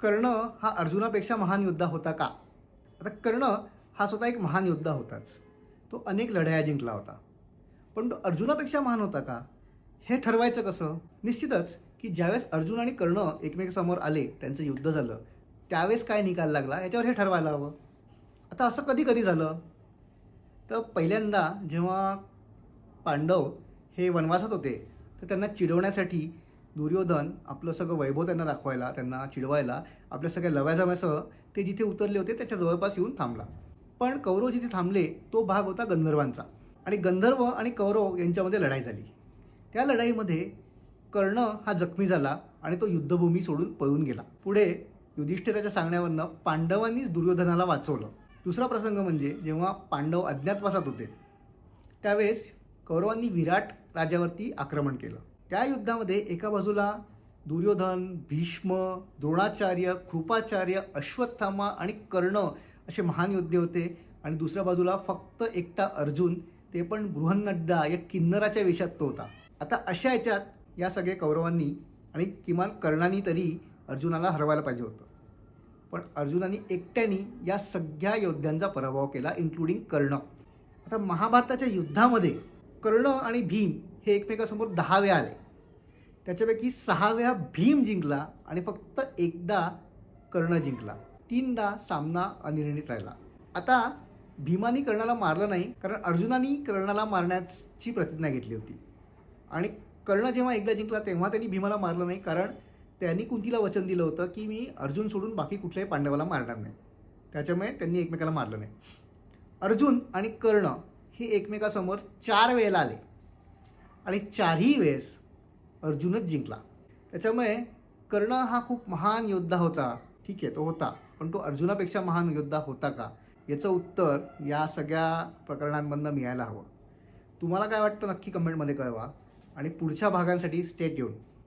कर्ण हा अर्जुनापेक्षा महान योद्धा होता का? आता कर्ण हा स्वतः एक महान योद्धा होताच. तो अनेक लढाया जिंकला होता. पण तो अर्जुनापेक्षा महान होता का? हे ठरवायचं कसं? निश्चितच की ज्यावेळेस अर्जुन आणि कर्ण एकमेकासमोर आले त्यांचं युद्ध झालं त्यावेळेस काय निकाल लागला याच्यावर हे ठरवायला हवं. आता असं कधी कधी झालं? तर पहिल्यांदा जेव्हा पांडव हे वनवासात होते तर त्यांना चिडवण्यासाठी दुर्योधन आपलं सगळं वैभव त्यांना दाखवायला त्यांना चिडवायला आपल्या सगळ्या लव्याजम्यासह ते जिथे उतरले होते त्याच्या जवळपास येऊन थांबला. पण कौरव जिथे थांबले तो भाग होता गंधर्वांचा. आणि गंधर्व आणि कौरव यांच्यामध्ये लढाई झाली. त्या लढाईमध्ये कर्ण हा जखमी झाला आणि तो युद्धभूमी सोडून पळून गेला. पुढे युधिष्ठिराच्या सांगण्यावरनं पांडवांनीच दुर्योधनाला वाचवलं. दुसरा प्रसंग म्हणजे जेव्हा पांडव अज्ञातवासात होते त्यावेळेस कौरवांनी विराट राजावरती आक्रमण केलं. त्या युद्धामध्ये एका बाजूला दुर्योधन भीष्म द्रोणाचार्य कृपाचार्य अश्वत्थामा आणि कर्ण असे महान योद्धे होते. आणि दुसऱ्या बाजूला फक्त एकटा अर्जुन ते पण बृहन्नड्डा या किन्नराच्या वेशात तो होता. आता अशा याच्यात या सगळे कौरवांनी आणि किमान कर्णानी तरी अर्जुनाला हरवायला पाहिजे होतं. पण अर्जुनानी एकट्याने या सगळ्या योद्ध्यांचा पराभव केला इन्क्लुडिंग कर्ण. आता महाभारताच्या युद्धामध्ये कर्ण आणि भीम हे एकमेकासमोर दहा वेळा आले. त्याच्यापैकी सहा वेळा भीम जिंकला आणि फक्त एकदा कर्ण जिंकला. तीनदा सामना अनिर्णित राहिला. आता भीमानी कर्णाला मारलं नाही कारण अर्जुनानी कर्णाला मारण्याची प्रतिज्ञा घेतली होती. आणि कर्ण जेव्हा एकदा जिंकला तेव्हा त्यांनी भीमाला मारलं नाही कारण त्यांनी कुंतीला वचन दिलं होतं की मी अर्जुन सोडून बाकी कुठल्याही पांडवाला मारणार नाही. त्याच्यामुळे त्यांनी एकमेकाला मारलं नाही. अर्जुन आणि कर्ण हे एकमेकासमोर चार वेळेला आले. आणि चारही वेळेस अर्जुनच जिंकला. त्याच्यामुळे कर्ण हा खूप महान योद्धा होता. ठीक आहे तो होता. पण तो अर्जुनापेक्षा महान योद्धा होता का? याचं उत्तर या सगळ्या प्रकरणांमधनं मिळायला हवं. तुम्हाला काय वाटतं नक्की कमेंटमध्ये कळवा. आणि पुढच्या भागांसाठी स्टेट येऊन